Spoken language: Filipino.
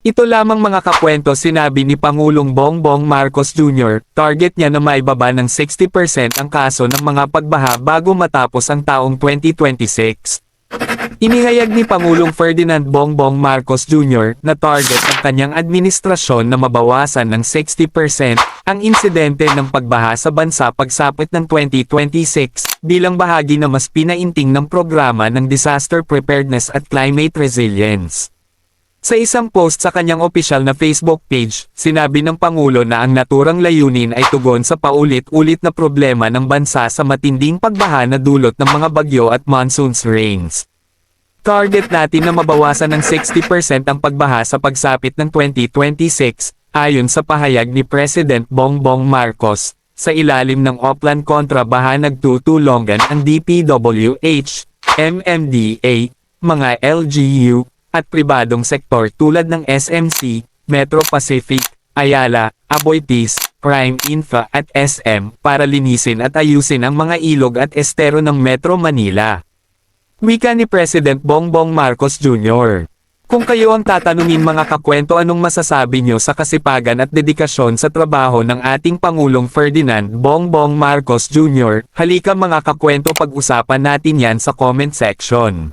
Ito lamang mga kakwento sinabi ni Pangulong Bongbong Marcos Jr., target niya na maibaba ng 60% ang kaso ng mga pagbaha bago matapos ang taong 2026. Inihayag ni Pangulong Ferdinand Bongbong Marcos Jr. na target ng kanyang administrasyon na mabawasan ng 60% ang insidente ng pagbaha sa bansa pagsapit ng 2026 bilang bahagi na mas pinainting ng programa ng Disaster Preparedness at Climate Resilience. Sa isang post sa kanyang opisyal na Facebook page, sinabi ng Pangulo na ang naturang layunin ay tugon sa paulit-ulit na problema ng bansa sa matinding pagbaha na dulot ng mga bagyo at monsoons rains. Target natin na mabawasan ng 60% ang pagbaha sa pagsapit ng 2026, ayon sa pahayag ni President Bongbong Marcos. Sa ilalim ng Oplan Kontra Baha nagtutulongan ang DPWH, MMDA, mga LGU, at pribadong sektor tulad ng SMC, Metro Pacific, Ayala, Aboitiz, Prime Infra at SM para linisin at ayusin ang mga ilog at estero ng Metro Manila. Wika ni President Bongbong Marcos Jr. Kung kayo ang tatanungin mga kakwento anong masasabi nyo sa kasipagan at dedikasyon sa trabaho ng ating Pangulong Ferdinand Bongbong Marcos Jr., halika mga kakwento pag-usapan natin yan sa comment section.